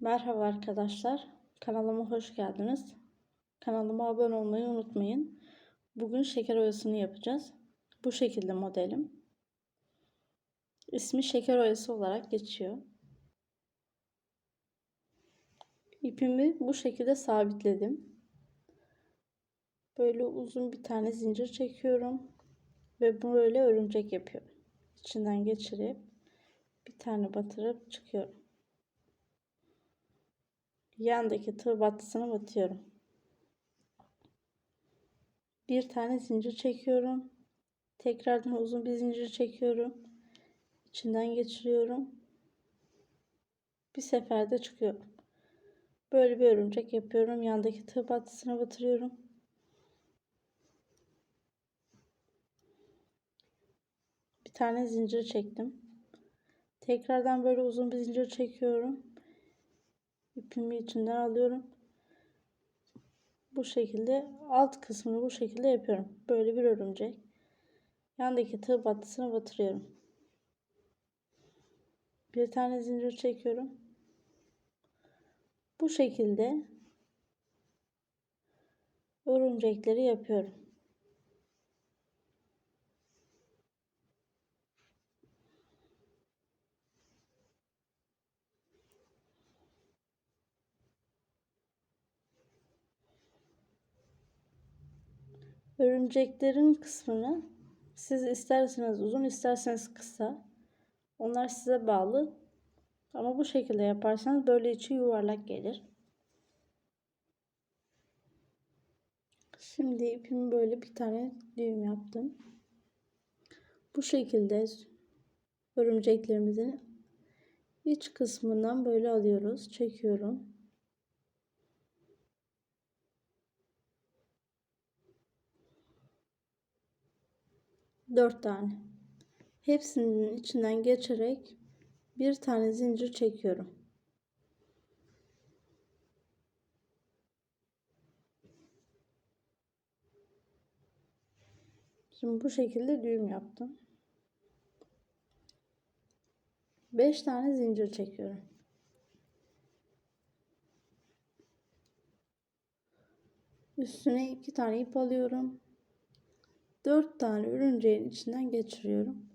Merhaba arkadaşlar. Kanalıma hoş geldiniz. Kanalıma abone olmayı unutmayın. Bugün şeker oyasını yapacağız. Bu şekilde modelim. İsmi şeker oyası olarak geçiyor. İpimi bu şekilde sabitledim. Böyle uzun bir tane zincir çekiyorum ve böyle örümcek yapıyorum. İçinden geçirip bir tane batırıp çıkıyorum yandaki tığ battısını batıyorum. Bir tane zincir çekiyorum. Tekrardan uzun bir zincir çekiyorum. İçinden geçiriyorum. Bir seferde çıkıyorum. Böyle bir örümcek yapıyorum. Yandaki tığ battısına batırıyorum. Bir tane zincir çektim. Tekrardan böyle uzun bir zincir çekiyorum ipimi içinden alıyorum. Bu şekilde alt kısmını bu şekilde yapıyorum. Böyle bir örümcek. Yandaki tığ battısına batırıyorum. Bir tane zincir çekiyorum. Bu şekilde örümcekleri yapıyorum. Örümceklerin kısmını siz isterseniz uzun isterseniz kısa. Onlar size bağlı. Ama bu şekilde yaparsanız böyle içi yuvarlak gelir. Şimdi ipimi böyle bir tane düğüm yaptım. Bu şekilde örümceklerimizin iç kısmından böyle alıyoruz. Çekiyorum. 4 tane. Hepsinin içinden geçerek bir tane zincir çekiyorum. Şimdi bu şekilde düğüm yaptım. 5 tane zincir çekiyorum. Üstüne 2 tane ip alıyorum. 4 tane örümceğin içinden geçiriyorum.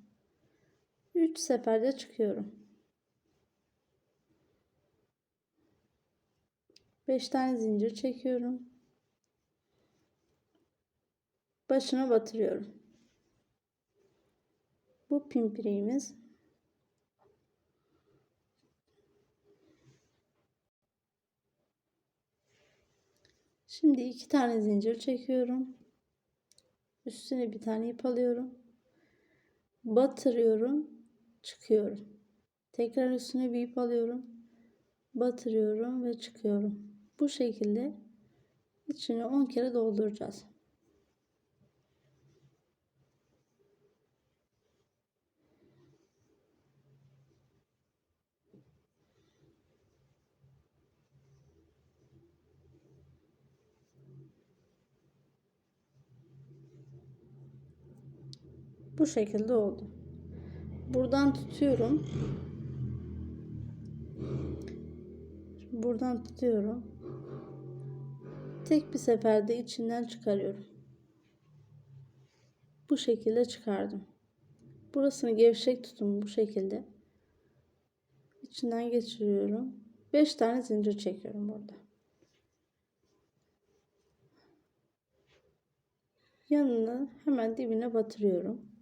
3 seferde çıkıyorum. 5 tane zincir çekiyorum. Başına batırıyorum. Bu pimpiriğimiz. Şimdi iki tane zincir çekiyorum. Üstüne bir tane ip alıyorum. Batırıyorum. Çıkıyorum. Tekrar üstüne bir ip alıyorum. Batırıyorum ve çıkıyorum. Bu şekilde içine 10 kere dolduracağız. Bu şekilde oldu. Buradan tutuyorum. Buradan tutuyorum. Tek bir seferde içinden çıkarıyorum. Bu şekilde çıkardım. Burasını gevşek tutun bu şekilde. İçinden geçiriyorum. 5 tane zincir çekiyorum burada. Yanına hemen dibine batırıyorum.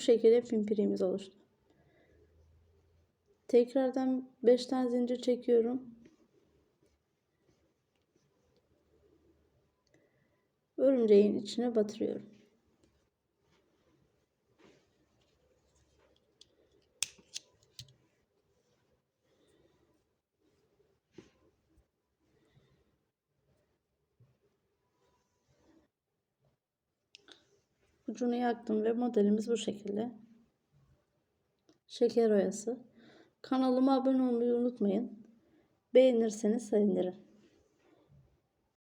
Bu şekilde pimpirimiz oluştu. Tekrardan 5 tane zincir çekiyorum. Örümceğin içine batırıyorum. Ucunu yaktım ve modelimiz bu şekilde. Şeker oyası. Kanalıma abone olmayı unutmayın. Beğenirseniz sevinirim.